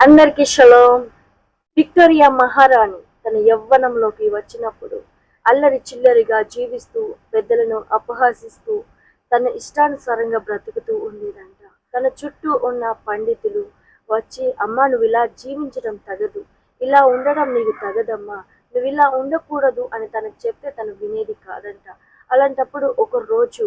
అందరికీ shalom. Victoria మహారాణి తన యవ్వనంలోకి వచ్చినప్పుడు అల్లరి చిల్లరిగా జీవిస్తూ పెద్దలను అపహాసిస్తూ తన ఇష్టానుసారంగా బ్రతుకుతూ ఉండేదంట. తన చుట్టూ ఉన్న పండితులు వచ్చి అమ్మా నువ్వు ఇలా జీవించడం తగదు. ఇలా ఉండడం నీకు తగదమ్మా. నువ్వు ఇలా ఉండకూడదు అని తనకు చెప్తే తను వినేది కాదంట. అలాంటప్పుడు ఒక రోజు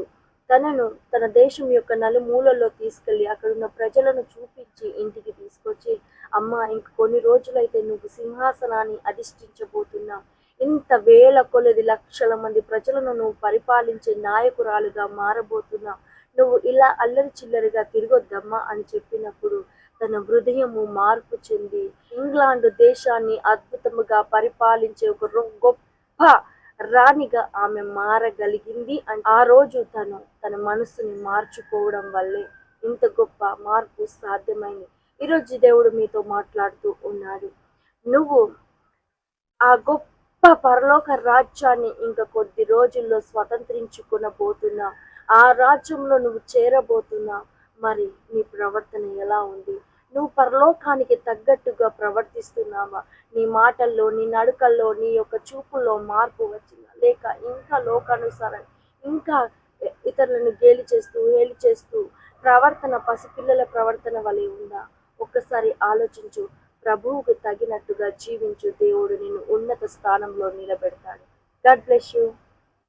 తనను తన దేశం యొక్క నలుమూలల్లో తీసుకెళ్ళి అక్కడున్న ప్రజలను చూపించి ఇంటికి తీసుకొచ్చి అమ్మ ఇంక కొన్ని రోజులైతే నువ్వు సింహాసనాన్ని అధిష్ఠించబోతున్నావు ఇంత వేల కొలది లక్షల మంది ప్రజలను నువ్వు పరిపాలించే నాయకురాలుగా మారబోతున్నావు నువ్వు ఇలా అల్లరి చిల్లరిగా తిరగొద్దమ్మా అని చెప్పినప్పుడు తన హృదయము మార్పు చెంది ఇంగ్లాండ్ దేశాన్ని అద్భుతముగా పరిపాలించే ఒక గొప్ప రాణిగా ఆమె మారగలిగింది అని ఆ రోజు తను తన మనసుని మార్చుకోవడం వల్లే ఇంత గొప్ప మార్పు సాధ్యమైంది. ఈరోజు దేవుడు మీతో మాట్లాడుతూ ఉన్నాడు. నువ్వు ఆ గొప్ప పరలోక రాజ్యాన్ని ఇంకా కొద్ది రోజుల్లో స్వతంత్రించుకునబోతున్నా ఆ రాజ్యంలో నువ్వు చేరబోతున్నా మరి నీ ప్రవర్తన ఎలా ఉంది? నువ్వు పరలోకానికి తగ్గట్టుగా ప్రవర్తిస్తున్నావా? నీ మాటల్లో నీ నడకల్లో నీ యొక్క చూపుల్లో మార్పు వచ్చిందా? లేక ఇంకా లోకానుసారం ఇంకా ఇతరులను గేలి చేస్తూ హేలి చేస్తూ ప్రవర్తన పసిపిల్లల ప్రవర్తన వలె ఉందా? ఒక్కసారి ఆలోచించు. ప్రభువుకు తగినట్టుగా జీవించు. దేవుడు నిన్ను ఉన్నత స్థానంలో నిలబెడతాడు. God bless you.